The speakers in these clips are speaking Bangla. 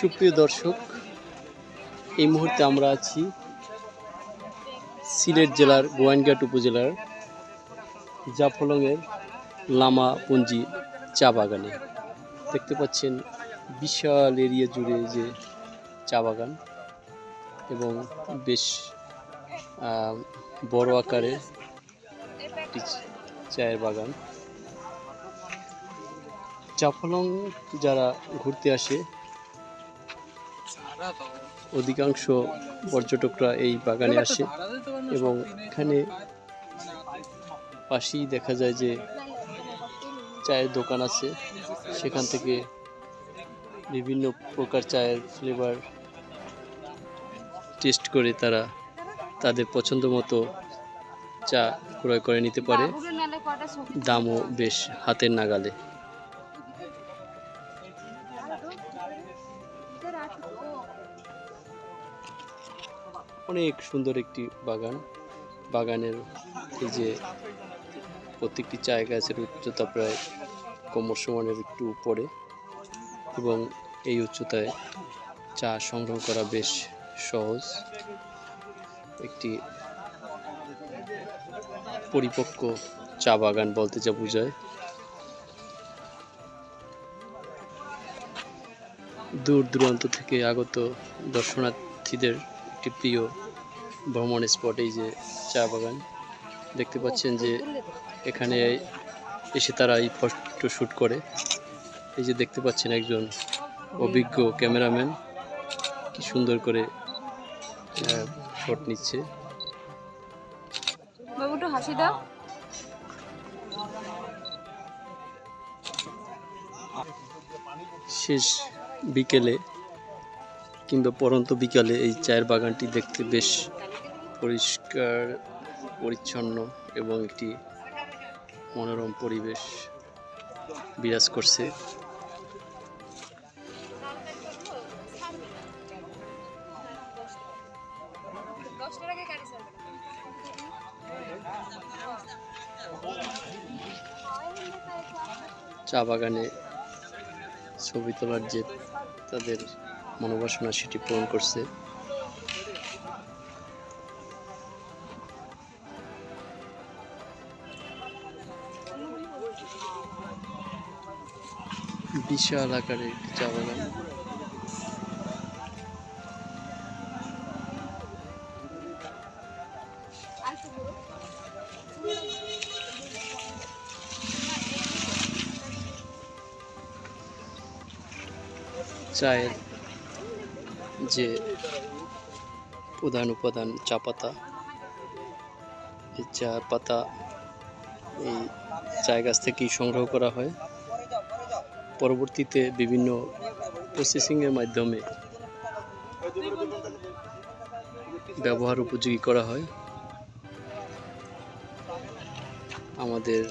সুপ্রিয় দর্শক, এই মুহূর্তে আমরা আছি সিলেট জেলার গোয়াইনঘাট উপজেলার জাফলংয়ের লামাপুঞ্জি চা বাগানে। দেখতে পাচ্ছেন বিশাল এরিয়া জুড়ে যে চা বাগান এবং বেশ বড় আকারের চায়ের বাগান। জাফলং যারা ঘুরতে আসে অধিকাংশ পর্যটকরা এই বাগানে আসে এবং এখানে পাশেই দেখা যায় যে চায়ের দোকান আছে। সেখান থেকে বিভিন্ন প্রকার চায়ের ফ্লেভার টেস্ট করে তারা তাদের পছন্দ মতো চা ক্রয় করে নিতে পারে। দামও বেশ হাতের নাগালে। অনেক সুন্দর একটি বাগান। বাগানের এই যে প্রত্যেকটি চা গাছের উচ্চতা প্রায় কোমর সমানের একটু উপরে এবং এই উচ্চতায় চা সংগ্রহ করা বেশ সহজ। একটি পরিপক্ক চা বাগান বলতে যা বোঝায়। দূর দূরান্ত থেকে আগত দর্শনার্থীদের একটি প্রিয় ভ্রমণ স্পট এই যে চা বাগান। দেখতে পাচ্ছেন যে এখানে এসে তারা এই ফটো শ্যুট করে। এই যে দেখতে পাচ্ছেন একজন অভিজ্ঞ ক্যামেরাম্যান কি সুন্দর করে শট নিচ্ছে। বাবু হাসি দাও। শেষ বিকেলে কিংবা পরন্ত বিকালে এই চায়ের বাগানটি দেখতে বেশ পরিষ্কার, পরিচ্ছন্ন এবং একটি মনোরম পরিবেশ বিরাজ করছে। চা বাগানে ছবি তোলার যে তাদের মনোবাসনা সেটি পূরণ করছে। বিশাল আকারের একটি চা বাগান। চায়ের যে প্রধান উপাদান, চা পাতা, এই চা পাতা এই চায় গাছ থেকেই সংগ্রহ করা হয়। পরবর্তীতে বিভিন্ন প্রসেসিংয়ের মাধ্যমে ব্যবহার উপযোগী করা হয়। আমাদের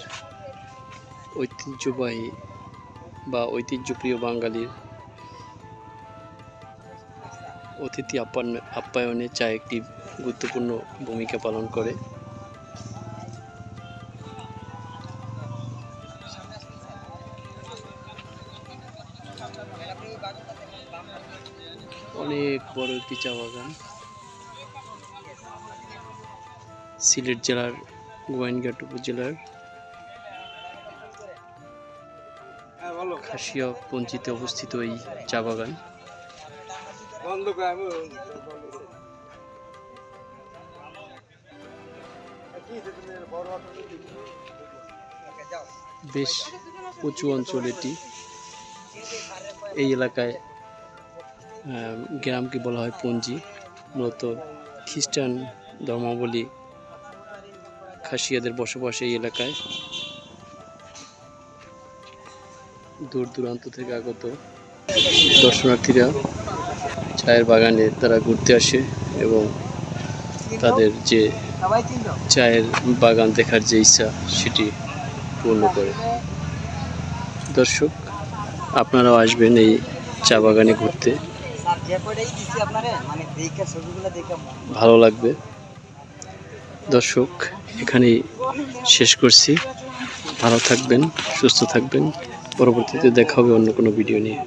ঐতিহ্যবাহী বা ঐতিহ্যপ্রিয় বাঙালির অতিথি আপ্যায়ন আপ্যায়নে চা একটি গুরুত্বপূর্ণ ভূমিকা পালন করে। অনেক বড় একটি চা বাগান। সিলেট জেলার গোয়াইনঘাট উপজেলার খাসিয়া পঞ্চিতে অবস্থিত এই চা বাগান। বন্ধ করে আমি বেশ উঁচু অঞ্চল এটি। এই এলাকায় গ্রামকে বলা হয় পঞ্জি মূলত খ্রিস্টান ধর্মাবলী খাসিয়াদের বসবাস এই এলাকায়। দূর দূরান্ত থেকে আগত দর্শনার্থীরা চায়ের বাগানে তারা ঘুরতে আসে এবং তাদের যে চায়ের বাগান দেখার যে ইচ্ছা সেটি পূর্ণ করে। দর্শক, আপনারাও আসবেন এই চা বাগানে ঘুরতে। ভালো লাগবে। দর্শক, এখানেই শেষ করছি। ভালো থাকবেন, সুস্থ থাকবেন। পরবর্তীতে দেখা হবে অন্য কোনো ভিডিও নিয়ে।